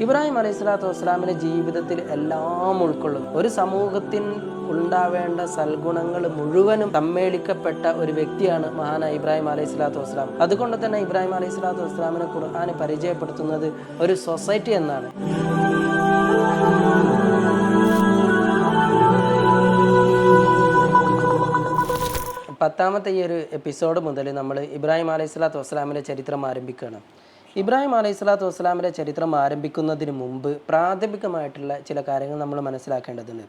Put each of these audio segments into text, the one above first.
ഇബ്രാഹിം അലൈഹി സ്വലാത്തു വസ്സലാമിന്റെ ജീവിതത്തിൽ എല്ലാം ഉൾക്കൊള്ളുന്നു. ഒരു സമൂഹത്തിൽ ഉണ്ടാവേണ്ട സൽഗുണങ്ങൾ മുഴുവനും സമ്മേളിക്കപ്പെട്ട ഒരു വ്യക്തിയാണ് മഹാനായ ഇബ്രാഹിം അലൈഹി സ്വലാത്തു വസ്സലാം. അതുകൊണ്ട് തന്നെ ഇബ്രാഹിം അലൈഹി സ്വലാത്തു വസ്സലാമിനെ ഖുർആാന് പരിചയപ്പെടുത്തുന്നത് ഒരു സൊസൈറ്റി എന്നാണ്. പത്താമത്തെ ഈ ഒരു എപ്പിസോഡ് മുതൽ നമ്മൾ ഇബ്രാഹിം അലൈഹി സ്വലാത്തു വസ്സലാമിന്റെ ചരിത്രം ആരംഭിക്കുകയാണ്. ഇബ്രാഹിം അലൈഹി സ്വലാത്തു വസ്സലാമിന്റെ ചരിത്രം ആരംഭിക്കുന്നതിന് മുമ്പ് പ്രാഥമികമായിട്ടുള്ള ചില കാര്യങ്ങൾ നമ്മൾ മനസ്സിലാക്കേണ്ടതുണ്ട്.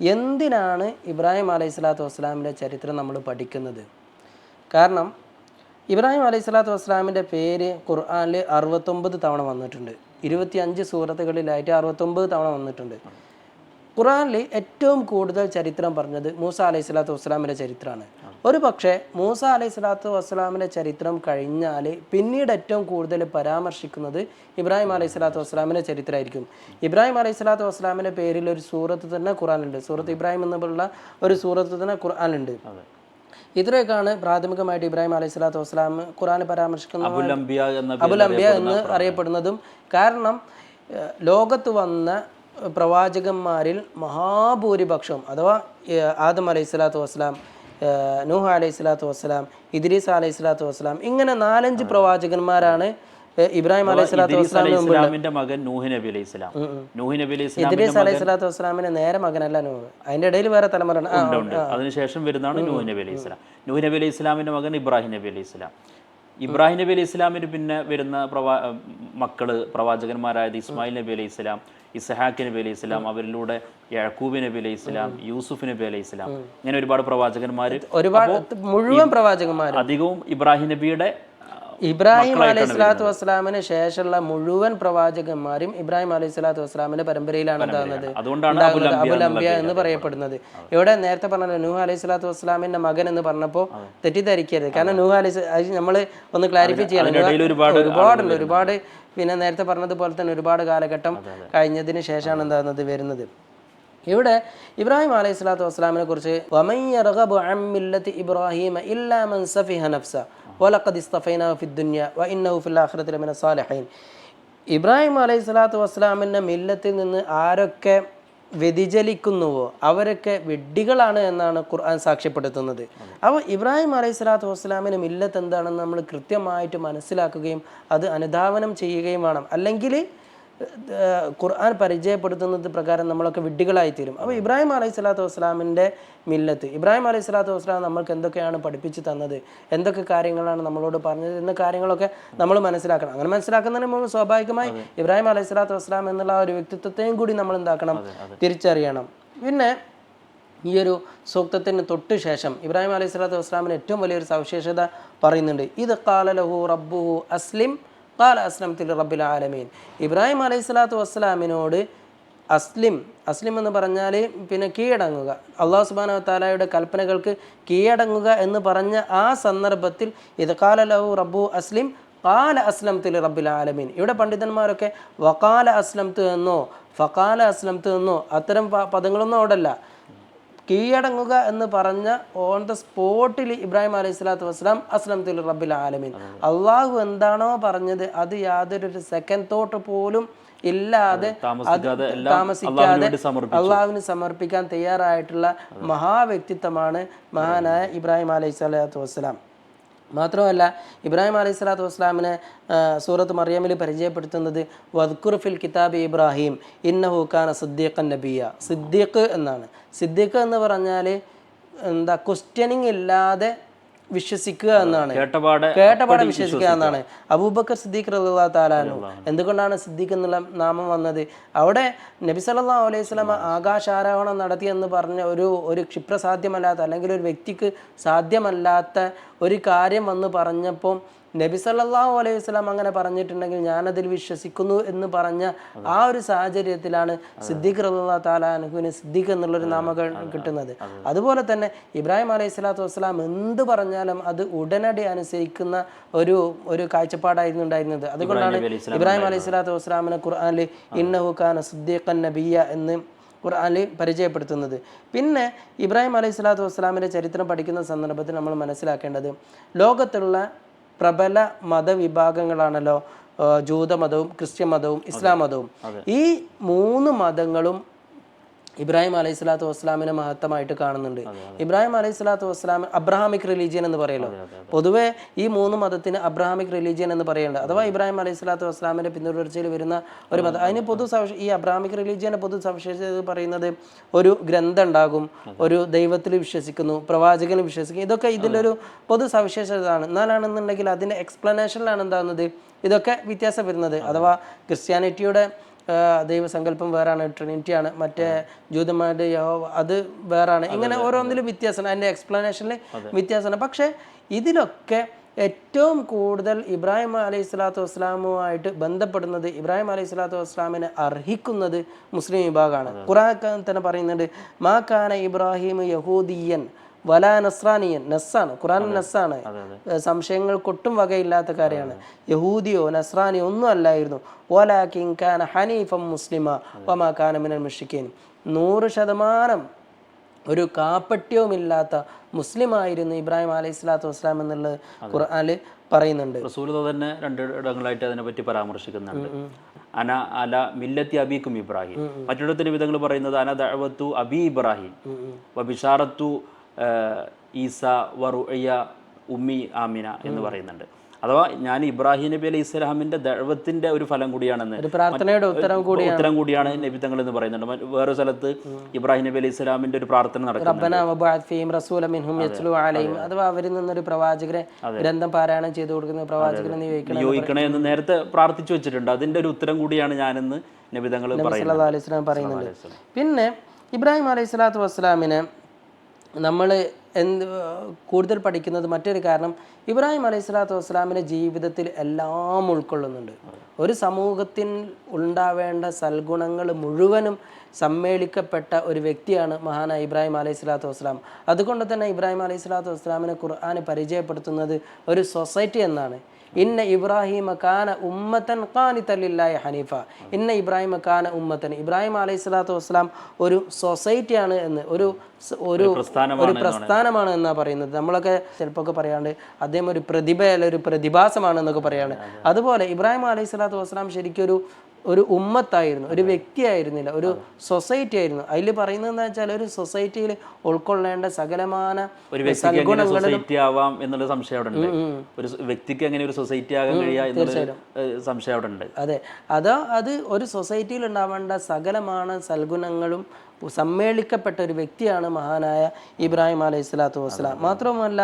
എന്തിനാണ് ഇബ്രാഹിം അലൈഹി സ്വലാത്തു വസ്സലാമിന്റെ ചരിത്രം നമ്മൾ പഠിക്കുന്നത്? കാരണം ഇബ്രാഹിം അലൈഹി സ്വലാത്തു വസ്സലാമിന്റെ പേര് ഖുർആാനിൽ അറുപത്തൊമ്പത് തവണ വന്നിട്ടുണ്ട്. ഇരുപത്തി അഞ്ച് സൂറത്തുകളിലായിട്ട് അറുപത്തൊമ്പത് തവണ വന്നിട്ടുണ്ട്. ഖുറാനിൽ ഏറ്റവും കൂടുതൽ ചരിത്രം പറഞ്ഞത് മൂസ അലൈഹി സ്വലാത്തു വസ്സലാമിന്റെ ചരിത്രമാണ്. ഒരു പക്ഷേ മൂസ അലൈഹി സ്വലാത്തു വസ്സലാമിന്റെ ചരിത്രം കഴിഞ്ഞാൽ പിന്നീട് ഏറ്റവും കൂടുതൽ പരാമർശിക്കുന്നത് ഇബ്രാഹിം അലൈഹി സ്വലാത്തു വസ്സലാമിന്റെ ചരിത്രമായിരിക്കും. ഇബ്രാഹിം അലൈഹി സ്വലാത്തു വസ്സലാമിന്റെ പേരിൽ ഒരു സൂറത്ത് തന്നെ ഖുറാനുണ്ട് സൂറത്ത് ഇബ്രാഹിം എന്നുള്ള ഒരു സൂറത്ത് തന്നെ ഖുർആാനുണ്ട് ഇത്രയൊക്കെയാണ് പ്രാഥമികമായിട്ട് ഇബ്രാഹിം അലൈഹി സ്വലാത്തു വസ്സലാം ഖുറാൻ പരാമർശിക്കുന്ന അബുൽ അംബിയ എന്ന അറിയപ്പെടുന്നതും കാരണം ലോകത്ത് വന്ന പ്രവാചകന്മാരിൽ മഹാഭൂരിപക്ഷം അഥവാ ആദം അലൈഹി സ്വലാത്തു വസ്സലാം നൂഹ അലൈഹി സ്വലാത്തു വസ്സലാം ഇദ്രീസ് അലൈഹി സ്വലാത്തു വസ്സലാം ഇങ്ങനെ നാലഞ്ച് പ്രവാചകന്മാരാണ് ഇബ്രാഹിം അലൈഹി സ്വലാത്തു വസ്സലാമിന്റെ മകൻ നൂഹ് നബി അലൈഹി സ്വലാം. നൂഹ് നബി അലൈഹി ഇദ്രീസ് അലൈഹി സ്വലാത്തു വസ്സലാമിന് നേരെ മകനല്ല നൂഹ്. അതിന്റെ ഇടയിൽ വേറെ തലമുറ ഉണ്ട് അതിനുശേഷം വരുന്നതാണ് നൂഹ് നബി അലൈഹി സ്വലാം. നൂഹ് നബി അലൈഹി സ്വലാമിന്റെ മകൻ ഇബ്രാഹിം നബി അലൈഹി സ്വലാം. ഇബ്രാഹിം നബി അലൈഹി ഇസ്ലാമിന് പിന്നെ വരുന്ന പ്രവാ മക്കൾ പ്രവാചകന്മാരായത് ഇസ്മായിൽ നബി അലൈഹി ഇസ്ലാം ഇസ്ഹാഖ് നബി അലൈഹി ഇസ്ലാം അവരിലൂടെ യാക്കൂബ് നബി അലൈഹി ഇസ്ലാം യൂസുഫ് നബി അലൈഹി ഇസ്ലാം ഇങ്ങനെ ഒരുപാട് പ്രവാചകന്മാർ ഒരുപാട് മുഴുവൻ പ്രവാചകന്മാർ അധികവും ഇബ്രാഹിം നബിയുടെ ഇബ്രാഹിം അലൈഹി സ്വലാത്തു വസ്സലാമിന് ശേഷമുള്ള മുഴുവൻ പ്രവാചകന്മാരും ഇബ്രാഹിം അലൈഹി സ്വലാത്തു വസ്സലാമിന്റെ പരമ്പരയിലാണ് ഉണ്ടാകുന്നത്. അംബിയ എന്ന് പറയപ്പെടുന്നത്. ഇവിടെ നേരത്തെ പറഞ്ഞല്ലോ നൂഹ് അലൈഹി സ്വലാത്തു വസ്സലാമിന്റെ മകൻ എന്ന് പറഞ്ഞപ്പോൾ തെറ്റിദ്ധരിക്കരുത്. കാരണം നൂഹ് അലൈഹി നമ്മൾ ഒന്ന് ക്ലാരിഫൈ ചെയ്യണം. ഒരുപാടുണ്ട്. ഒരുപാട് പിന്നെ നേരത്തെ പറഞ്ഞതുപോലെ തന്നെ ഒരുപാട് കാലഘട്ടം കഴിഞ്ഞതിന് ശേഷമാണ് എന്താകുന്നത് വരുന്നത്. ഇവിടെ ഇബ്രാഹിം അലൈഹി സ്വലാത്തു വസ്സലാമിനെ കുറിച്ച് ഇബ്രാഹിം ഇല്ലാമൻ സഫിഹ നഫ്സ. വലഖദ് ഇസ്തഫൈനാഹു ഫിദ് ദുനിയ വഇന്നഹു ഫിൽ ആഖിറതി ലമിന സാലിഹീൻ. ഇബ്രാഹിം അലൈഹി സ്വലാത്തു വസ്സലാമിന്റെ മില്ലത്തിൽ നിന്ന് ആരൊക്കെ വ്യതിചലിക്കുന്നുവോ അവരൊക്കെ വെഡ്ഡികളാണ് എന്നാണ് ഖുർആൻ സാക്ഷ്യപ്പെടുത്തുന്നത്. അപ്പോൾ ഇബ്രാഹിം അലൈഹി സ്വലാത്തു വസ്സലാമിന് മില്ലത്ത് എന്താണെന്ന് നമ്മൾ കൃത്യമായിട്ട് മനസ്സിലാക്കുകയും അത് അനുധാവനം ചെയ്യുകയും വേണം. അല്ലെങ്കിൽ ഖുർആൻ പരിചയപ്പെടുത്തുന്നത് പ്രകാരം നമ്മളൊക്കെ വിഡ്ഢികളായി തീരും അപ്പോൾ ഇബ്രാഹിം അലൈഹി സ്വലാത്തു വസ്സലാമിന്റെ മില്ലത്ത് ഇബ്രാഹിം അലൈഹി സ്വലാത്തു വസ്സലാം നമ്മൾക്ക് എന്തൊക്കെയാണ് പഠിപ്പിച്ച് തന്നത്? എന്തൊക്കെ കാര്യങ്ങളാണ് നമ്മളോട് പറഞ്ഞത്? എന്ന കാര്യങ്ങളൊക്കെ നമ്മൾ മനസ്സിലാക്കണം. അങ്ങനെ മനസ്സിലാക്കുന്നതിന് മുമ്പ് സ്വാഭാവികമായി ഇബ്രാഹിം അലൈഹി സ്വലാത്തു വസ്സലാം എന്നുള്ള ഒരു വ്യക്തിത്വത്തെയും കൂടി നമ്മൾ എന്താക്കണം? തിരിച്ചറിയണം. പിന്നെ ഈ ഒരു സൂക്തത്തിന് തൊട്ട് ശേഷം ഇബ്രാഹിം അലൈഹി സ്വലാത്തു വസ്സലാമിന് ഏറ്റവും വലിയൊരു സവിശേഷത പറയുന്നുണ്ട്. ഇത് കാലലഹു റബ്ബുഹു അസ്ലിം കാല അസ്ലം തിൽ റബ്ബിൽ ആലമീൻ ഇബ്രാഹിം അലൈഹി സ്വലാത്തു വസ്സലാമിനോട് അസ്ലിം അസ്ലിം എന്ന് പറഞ്ഞാൽ പിന്നെ കീഴടങ്ങുക. അള്ളാഹു സുബാന താലായുടെ കൽപ്പനകൾക്ക് കീഴടങ്ങുക എന്ന് പറഞ്ഞ ആ സന്ദർഭത്തിൽ ഇത് കാല ലഹു റബ്ബു അസ്ലിം കാല അസ്ലം തിൽ റബ്ബിൽ ആലമീൻ. ഇവിടെ പണ്ഡിതന്മാരൊക്കെ വക്കാല അസ്ലം എന്നോ ഫക്കാല അസ്ലം എന്നോ അത്തരം പദങ്ങളൊന്നും അവിടെ അല്ല കീഴടങ്ങുക എന്ന് പറഞ്ഞ ഓൺ ദ സ്പോട്ടിൽ ഇബ്രാഹിം അലൈഹി സ്വലാത്തു വസ്സലാം അസ്ലം തുൽ റബ്ബിൽ ആലമീൻ. അള്ളാഹു എന്താണോ പറഞ്ഞത് അത് യാതൊരു സെക്കൻഡ് തോട്ട് പോലും ഇല്ലാതെ താമസിക്കാതെ അള്ളാഹുവിന് സമർപ്പിക്കാൻ തയ്യാറായിട്ടുള്ള മഹാവ്യക്തിത്വമാണ് മഹാനായ ഇബ്രാഹിം അലൈഹി സ്വലാത്തു വസ്സലാം. മാത്രമല്ല ഇബ്രാഹിം അലൈഹി സ്വലാത്തു വസ്സലാമിനെ സൂറത്ത് മറിയമിൽ പരിചയപ്പെടുത്തുന്നത് വദ്ഖുർഫിൽ കിതാബ് ഇബ്രാഹിം ഇന്നഹു ഖാന സിദ്ദീഖൻ നബിയ സിദ്ദീഖ് എന്നാണ്. സിദ്ദീഖ് എന്ന് പറഞ്ഞാൽ എന്താ ക്വസ്റ്റ്യനിങ് ഇല്ലാതെ വിശ്വസിക്കുക എന്നാണ്. കേട്ടപാടെ വിശ്വസിക്കുക എന്നാണ്. അബൂബക്കർ സിദ്ദീഖ് റളിയല്ലാഹു താലാനു എന്തുകൊണ്ടാണ് സിദ്ദീഖ് എന്നുള്ള നാമം വന്നത്? അവിടെ നബി സല്ലാ അലൈഹി സ്വലമ ആകാശാരോഹണം നടത്തി എന്ന് പറഞ്ഞ ഒരു ഒരു ക്ഷിപ്രസാധ്യമല്ലാത്ത അല്ലെങ്കിൽ ഒരു വ്യക്തിക്ക് സാധ്യമല്ലാത്ത ഒരു കാര്യം വന്ന് പറഞ്ഞപ്പോൾ നബി സല്ലാഹു അലൈഹി വസല്ലം അങ്ങനെ പറഞ്ഞിട്ടുണ്ടെങ്കിൽ ഞാനതിൽ വിശ്വസിക്കുന്നു എന്ന് പറഞ്ഞ ആ ഒരു സാഹചര്യത്തിലാണ് സിദ്ദീഖ് റല്ലാ താലുവിന് സിദ്ദീഖ് എന്നുള്ളൊരു നാമകരണം കിട്ടുന്നത്. അതുപോലെ തന്നെ ഇബ്രാഹിം അലൈഹി സ്വലാത്തു വസ്സലാം എന്ത് പറഞ്ഞാലും അത് ഉടനടി അനുസരിക്കുന്ന ഒരു ഒരു കാഴ്ചപ്പാടായിരുന്നു ഉണ്ടായിരുന്നത്. അതുകൊണ്ടാണ് ഇബ്രാഹിം അലൈഹി സ്വലാത്തു വസ്സലാമിനെ ഖുർആനിൽ ഇന്നഹു ഖാന സിദ്ദീഖൻ നബിയ എന്ന് ഖുർആാനിൽ പരിചയപ്പെടുത്തുന്നത്. പിന്നെ ഇബ്രാഹിം അലൈഹി സ്വലാത്തു വസ്സലാമിന്റെ ചരിത്രം പഠിക്കുന്ന സന്ദർഭത്തിൽ നമ്മൾ മനസ്സിലാക്കേണ്ടത് ലോകത്തുള്ള പ്രബല മതവിഭാഗങ്ങളാണല്ലോ ജൂതമതവും ക്രിസ്ത്യൻ മതവും ഇസ്ലാം മതവും. ഈ മൂന്ന് മതങ്ങളും ഇബ്രാഹിം അലൈഹി സ്വലാത്തു വസ്സലാമിനെ മഹത്തമായിട്ട് കാണുന്നുണ്ട്. ഇബ്രാഹിം അലൈഹി സ്വലാത്തു വസ്സലാം അബ്രഹാമിക് റിലീജിയൻ എന്ന് പറയല്ലോ. പൊതുവേ ഈ മൂന്ന് മതത്തിന് അബ്രഹാമിക് റിലീജിയൻ എന്ന് പറയുന്നുണ്ട് അഥവാ ഇബ്രാഹിം അലൈഹി സ്വലാത്തു വസ്സലാമിന്റെ പിന്തുടർച്ചയിൽ വരുന്ന ഒരു മതം അതിന് പൊതു ഈ അബ്രഹാമിക് റിലീജിയന്റെ പൊതു സവിശേഷത പറയുന്നത് ഒരു ഗ്രന്ഥം ഉണ്ടാകും. ഒരു ദൈവത്തിൽ വിശ്വസിക്കുന്നു പ്രവാചകനിൽ വിശ്വസിക്കുന്നു. ഇതൊക്കെ ഇതിന്റെ ഒരു പൊതു സവിശേഷതയാണ്. എന്നാലാണെന്നുണ്ടെങ്കിൽ അതിന്റെ എക്സ്പ്ലനേഷനിലാണ് എന്താകുന്നത് ഇതൊക്കെ വ്യത്യാസം വരുന്നത്. അഥവാ ക്രിസ്ത്യാനിറ്റിയുടെ ദൈവസങ്കല്പം വേറാണ് ട്രിനിറ്റിയാണ്. മറ്റേ ജൂതന്മാരുടെ യഹോവ അത് വേറാണ്. ഇങ്ങനെ ഓരോന്നിലും വ്യത്യാസമാണ് അതിന്റെ എക്സ്പ്ലനേഷനിൽ വ്യത്യാസമാണ് പക്ഷേ ഇതിലൊക്കെ ഏറ്റവും കൂടുതൽ ഇബ്രാഹിം അലൈഹി സ്വലാത്തു വസ്സലാമുമായിട്ട് ബന്ധപ്പെടുന്നത് ഇബ്രാഹിം അലൈഹി സ്വലാത്തു വസ്സലാമിനെ അർഹിക്കുന്നത് മുസ്ലിം വിഭാഗമാണ്. ഖുറാൻ തന്നെ പറയുന്നുണ്ട് മാ കാന ഇബ്രാഹിം യഹൂദിയൻ വലാ നസ്രാനിയൻ നസ്സാണ്. ഖുറാൻ നസ്സാണ്. സംശയങ്ങൾക്കൊട്ടും വകയില്ലാത്ത കാര്യമാണ്. യഹൂദിയോ നസ്രാനിയോ ഒന്നും അല്ലായിരുന്നു. ഓലാക്കിൻ ഖാന ഹനീഫം മുസ്ലിമ ഒമാ ഖാന മിനൽ മുഷിക്കീൻ നൂറ് ശതമാനം ഒരു കാപ്പട്യവുമില്ലാത്ത മുസ്ലിം ആയിരുന്നു ഇബ്രാഹിം അലൈഹി സ്വലാത്തു വസ്സലാം എന്നുള്ളത് ഖുർആനിൽ പറയുന്നുണ്ട്. റസൂലത തന്നെ രണ്ട് ഇടങ്ങളായിട്ട് അതിനെ പറ്റി പരാമർശിക്കുന്നുണ്ട്. അന അല മില്ലത്തി അബീക്കും ഇബ്രാഹിം. മറ്റിടത്തിന്റെ വിധങ്ങൾ പറയുന്നത് അന ദഅവത്തു അബി ഇബ്രാഹിം. ബിഷാറത്തു ഈസ വറുയ ഉമ്മി ആമിന എന്ന് പറയുന്നുണ്ട്. അഥവാ ഞാൻ ഇബ്രാഹിം നബി അലൈഹി ഇസ്ലാമിന്റെ ദഴവത്തിന്റെ ഒരു ഫലം കൂടിയാണെന്ന് പ്രാർത്ഥനയുടെ ഉത്തരം കൂടി ഉത്തരം കൂടിയാണ് നബിത്തങ്ങൾ എന്ന് പറയുന്നുണ്ട്. വേറെ സ്ഥലത്ത് ഇബ്രാഹിം നബി അലൈഹി ഇസ്ലാമിന്റെ ഒരു പ്രാർത്ഥന നടക്കുന്നു അഥവാ അവരിൽ നിന്നൊരു പ്രവാചകരെ ഗ്രന്ഥം പാരായണം ചെയ്തു കൊടുക്കുന്ന പ്രവാചകനെ നിയോഗിക്കണേ എന്ന് നേരത്തെ പ്രാർത്ഥിച്ചു വെച്ചിട്ടുണ്ട്. അതിന്റെ ഒരു ഉത്തരം കൂടിയാണ് ഞാനെന്ന് നബിതങ്ങൾ പറയുന്നുണ്ട്. പിന്നെ ഇബ്രാഹിം അലൈഹി സ്വലാത്തു വസ്സലാമിനെ നമ്മൾ എന്ത് കൂടുതൽ പഠിക്കുന്നത് മറ്റൊരു കാരണം ഇബ്രാഹിം അലൈഹി സ്വലാത്തു വസ്സലാമിന്റെ ജീവിതത്തിൽ എല്ലാം ഉൾക്കൊള്ളുന്നുണ്ട്. ഒരു സമൂഹത്തിൽ ഉണ്ടാവേണ്ട സൽഗുണങ്ങൾ മുഴുവനും സമ്മേളിക്കപ്പെട്ട ഒരു വ്യക്തിയാണ് മഹാനായ ഇബ്രാഹിം അലൈഹി സ്വലാത്തു വസ്സലാം. അതുകൊണ്ട് തന്നെ ഇബ്രാഹിം അലൈഹി സ്വലാത്തു വസ്സലാമിനെ ഖുർആാനെ പരിചയപ്പെടുത്തുന്നത് ഒരു സൊസൈറ്റി എന്നാണ്. ഇന്ന ഇബ്രാഹിമ കാന ഉമ്മത്തൻ ഖാനിത്തലില്ലായ ഹനീഫ. ഇന്ന ഇബ്രാഹിമ കാന ഉമ്മത്തൻ. ഇബ്രാഹിം അലൈഹി സ്വലാത്തു വസ്സലാം ഒരു സൊസൈറ്റിയാണ് എന്ന് ഒരു ഒരു പ്രസ്ഥാനമാണ് ഒരു പ്രസ്ഥാനമാണ് എന്നാണ് പറയുന്നത്. നമ്മളൊക്കെ ചിലപ്പോൾ പറയാണ്ട് അദ്ദേഹം ഒരു പ്രതിഭ അല്ല ഒരു പ്രതിഭാസമാണ് എന്നൊക്കെ പറയാണ് അതുപോലെ ഇബ്രാഹിം അലൈഹി സ്വലാത്തു വസ്സലാം ശരിക്കും ഒരു ഉമ്മത്തായിരുന്നു ഒരു വ്യക്തിയായിരുന്നില്ല ഒരു സൊസൈറ്റി ആയിരുന്നു. അതിൽ പറയുന്നത് എന്താ വെച്ചാൽ ഒരു സൊസൈറ്റിയിൽ ഉൾക്കൊള്ളേണ്ട സകലമാന ഒരു സൊസൈറ്റി ആവാം എന്നുള്ള സംശയം അവിടെ ഉണ്ട്. ഒരു വ്യക്തിക്ക് എങ്ങനെ ഒരു സൊസൈറ്റി ആകാൻ കഴിയുക സംശയം അവിടെ ഉണ്ട്. അതെ. അതോ അത് ഒരു സൊസൈറ്റിയിൽ ഉണ്ടാവേണ്ട സകലമാണ് സൽഗുണങ്ങളും സമ്മേളിക്കപ്പെട്ട ഒരു വ്യക്തിയാണ് മഹാനായ ഇബ്രാഹിം അലൈഹി സ്വലാത്തു വസ്സലാം. മാത്രവുമല്ല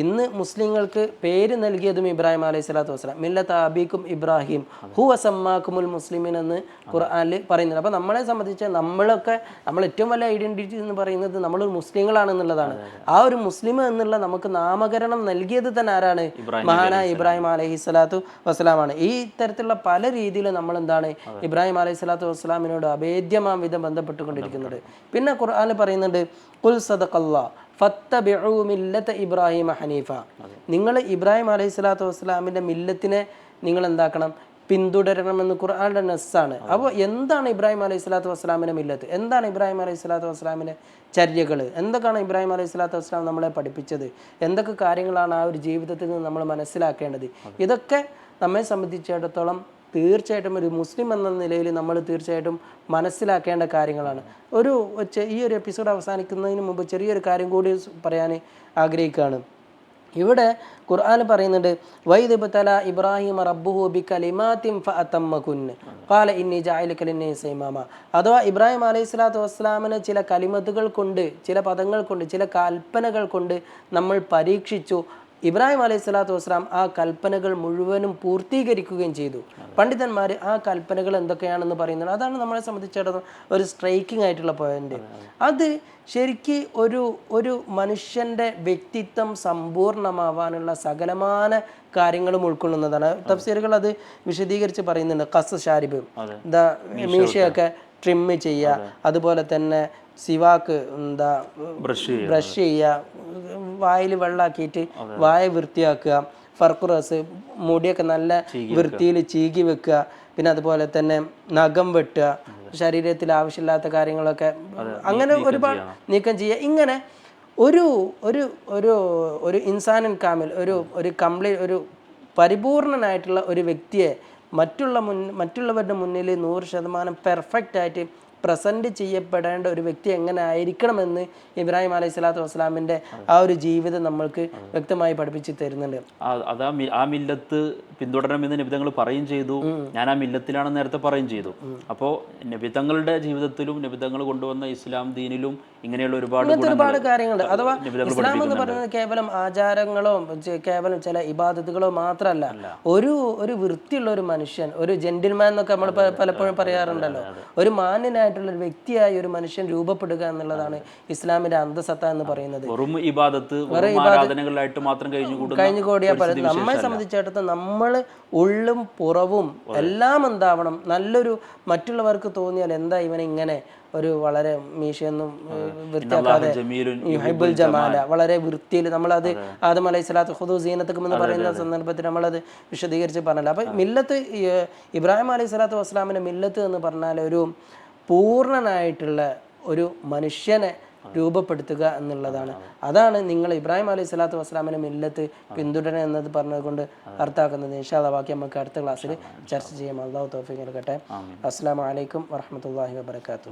ഇന്ന് മുസ്ലിങ്ങൾക്ക് പേര് നൽകിയതും ഇബ്രാഹിം അലൈഹി സ്വലാത്തു വസ്സലാം. മില്ലത്ത് അബീക്കും ഇബ്രാഹിം. ഹു അസമ്മാക്കുമുൽ മുസ്ലിമിൻ എന്ന് ഖുർആാനിൽ പറയുന്നുണ്ട്. അപ്പോൾ നമ്മളെ സംബന്ധിച്ച് നമ്മളൊക്കെ നമ്മൾ ഏറ്റവും വലിയ ഐഡന്റിറ്റി എന്ന് പറയുന്നത് നമ്മൾ മുസ്ലിങ്ങളാണെന്നുള്ളതാണ് ആ ഒരു മുസ്ലിം എന്നുള്ള നമുക്ക് നാമകരണം നൽകിയത് തന്നെ ആരാണ്? മഹാനായ ഇബ്രാഹിം അലൈഹി സ്വലാത്തു വസ്സലാമാണ്. ഈ തരത്തിലുള്ള പല രീതിയിൽ നമ്മൾ എന്താണ് ഇബ്രാഹിം അലൈഹി സ്വലാത്തു വസ്സലാമിനോട് അഭേദ്യമാം വിധം ബന്ധപ്പെട്ടുകൊണ്ടിരിക്കുന്നത്. പിന്നെ ഖുർആാനിൽ പറയുന്നുണ്ട് കുൽ മില്ലത ഇബ്രാഹിം ഹനീഫ. നിങ്ങൾ ഇബ്രാഹിം അലൈഹി സ്വലാത്തു വസ്സലാമിന്റെ മില്ലത്തിനെ നിങ്ങൾ എന്താക്കണം പിന്തുടരണമെന്ന് ഖുർആാന്റെ നെസ്സാണ്. അപ്പോൾ എന്താണ് ഇബ്രാഹിം അലൈഹി സ്വലാത്തു വസ്സലാമിന്റെ മില്ലത്ത്? എന്താണ് ഇബ്രാഹിം അലൈഹി സ്വലാത്തു വസ്സലാമിന്റെ ചര്യകൾ എന്തൊക്കെയാണ് ഇബ്രാഹിം അലൈഹി സ്വലാത്തു വസ്സലാം നമ്മളെ പഠിപ്പിച്ചത്? എന്തൊക്കെ കാര്യങ്ങളാണ് ആ ഒരു ജീവിതത്തിൽ നിന്ന് നമ്മൾ മനസ്സിലാക്കേണ്ടത്? ഇതൊക്കെ നമ്മെ സംബന്ധിച്ചിടത്തോളം തീർച്ചയായിട്ടും ഒരു മുസ്ലിം എന്ന നിലയിൽ നമ്മൾ തീർച്ചയായിട്ടും മനസ്സിലാക്കേണ്ട കാര്യങ്ങളാണ്. ഒരു ഈ ഒരു എപ്പിസോഡ് അവസാനിക്കുന്നതിന് മുമ്പ് ചെറിയൊരു കാര്യം കൂടി പറയാൻ ആഗ്രഹിക്കുകയാണ്. ഇവിടെ ഖുർആൻ പറയുന്നുണ്ട് വൈദ്യുബത്തല ഇബ്രാഹിം റബ്ബുഹു ബി കലിമാത്തിൻ കുന്ന് കാല ഇന്നി ജാഇലുക കലിന്നെ സൈമാമ അഥവാ ഇബ്രാഹിം അലൈഹി സ്വലാത്തു വസ്സലാമിന് ചില കലിമത്തുകൾ കൊണ്ട് ചില പദങ്ങൾ കൊണ്ട് ചില കൽപ്പനകൾ കൊണ്ട് നമ്മൾ പരീക്ഷിച്ചു ഇബ്രാഹിം അലൈഹി സ്വലാത്തു വസ്സലാം ആ കൽപ്പനകൾ മുഴുവനും പൂർത്തീകരിക്കുകയും ചെയ്തു. പണ്ഡിതന്മാർ ആ കൽപ്പനകൾ എന്തൊക്കെയാണെന്ന് പറയുന്നത് അതാണ് നമ്മളെ സംബന്ധിച്ചിടത്തോളം ഒരു സ്ട്രൈക്കിംഗ് ആയിട്ടുള്ള പോയിന്റ് അത് ശരിക്ക് ഒരു ഒരു മനുഷ്യന്റെ വ്യക്തിത്വം സമ്പൂർണമാവാനുള്ള സകലമാന കാര്യങ്ങളും ഉൾക്കൊള്ളുന്നതാണ്. തഫ്സീറുകൾ അത് വിശദീകരിച്ച് പറയുന്നുണ്ട്. കസ് ഷാരിബ് ദ മീശയൊക്കെ ട്രിം ചെയ്യുക. അതുപോലെ തന്നെ സിവാക്ക് എന്താ ബ്രഷ് ബ്രഷ് ചെയ്യുക. വായിൽ വെള്ളാക്കിയിട്ട് വായ വൃത്തിയാക്കുക. ഫർക്കുറസ് മുടിയൊക്കെ നല്ല വൃത്തിയിൽ ചീകി വെക്കുക. പിന്നെ അതുപോലെ തന്നെ നഖം വെട്ടുക. ശരീരത്തിൽ ആവശ്യമില്ലാത്ത കാര്യങ്ങളൊക്കെ അങ്ങനെ ഒരുപാട് നീക്കം ചെയ്യുക. ഇങ്ങനെ ഒരു ഒരു ഒരു ഒരു ഇൻസാനൻ കാമിൽ ഒരു ഒരു കംപ്ലീറ്റ് ഒരു പരിപൂർണനായിട്ടുള്ള ഒരു വ്യക്തിയെ മറ്റുള്ള മുൻ മറ്റുള്ളവരുടെ മുന്നിൽ നൂറ് ശതമാനം പെർഫെക്റ്റ് ആയിട്ട് പ്രസന്റ് ചെയ്യപ്പെടേണ്ട ഒരു വ്യക്തി എങ്ങനെ ആയിരിക്കണമെന്ന് ഇബ്രാഹിം അലൈഹി സ്വലാത്തു വസ്സലാമിന്റെ ആ ഒരു ജീവിതം നമ്മൾക്ക് വ്യക്തമായി പഠിപ്പിച്ച് തരുന്നുണ്ട്. അതാ ആ മില്ലത്ത് പിന്തുടരണമെന്ന് നിബിതങ്ങൾ പറയും ചെയ്തു. ഞാൻ ആ മില്ലത്തിലാണെന്ന് നേരത്തെ പറയും ചെയ്തു. അപ്പോൾ നബിതങ്ങളുടെ ജീവിതത്തിലും നബിതങ്ങൾ കൊണ്ടുവന്ന ഇസ്ലാം ദീനിലും ഇങ്ങനെയുള്ള ഒരുപാട് ഒരുപാട് കാര്യങ്ങളുണ്ട് അഥവാ ഇസ്ലാം എന്ന് പറയുന്നത് കേവലം ആചാരങ്ങളോ കേവലം ചില ഇബാദത്തുകളോ മാത്രമല്ല. ഒരു ഒരു വൃത്തിയുള്ള ഒരു മനുഷ്യൻ ഒരു ജെന്റിൽമാൻ എന്നൊക്കെ നമ്മൾ പലപ്പോഴും പറയാറുണ്ടല്ലോ. ഒരു മാന്യനായിട്ടുള്ള ഒരു വ്യക്തിയായ ഒരു മനുഷ്യൻ രൂപപ്പെടുക എന്നുള്ളതാണ് ഇസ്ലാമിന്റെ അന്തസത്ത എന്ന് പറയുന്നത്. വെറും ഇബാദത്ത് മാത്രം കഴിഞ്ഞു നമ്മെ കൂടിയ ഒരു നമ്മളെ സംബന്ധിച്ചിടത്തോളം നമ്മൾ ഉള്ളും പുറവും എല്ലാം എന്താവണം? നല്ലൊരു മറ്റുള്ളവർക്ക് തോന്നിയാൽ എന്താ ഇവനെ ഇങ്ങനെ ഒരു വളരെ മീശയൊന്നും വൃത്തിയാക്കാതെ ഹൈബുൽ ജമാല വളരെ വൃത്തിയിൽ നമ്മളത് ആദം അലൈഹി സ്വലാത്ത് ഹുദു സീനത്തക്കും എന്ന് പറയുന്ന സന്ദർഭത്തിൽ നമ്മളത് വിശദീകരിച്ച് പറഞ്ഞല്ലോ. അപ്പൊ മില്ലത്ത് ഇബ്രാഹിം അലൈഹി സ്വലാത്തു വസ്സലാമിന്റെ മില്ലത്ത് എന്ന് പറഞ്ഞാൽ ഒരു പൂർണനായിട്ടുള്ള ഒരു മനുഷ്യനെ രൂപപ്പെടുത്തുക എന്നുള്ളതാണ്. അതാണ് നിങ്ങൾ ഇബ്രാഹിം അലൈഹി സ്വലാത്തു വസ്സലാമിനെ മില്ലത്ത് പിന്തുടരണം എന്നത് പറഞ്ഞതുകൊണ്ട് അർത്ഥാക്കുന്നത് നിഷാദ ബാക്കി നമുക്ക് അടുത്ത ക്ലാസ്സിൽ ചർച്ച ചെയ്യാം. അള്ളാഹു തോഫിക്ക് നൽകട്ടെ. അസ്സാം വലൈക്കും വറഹമത്തല്ലാഹി വാബർക്കാത്തു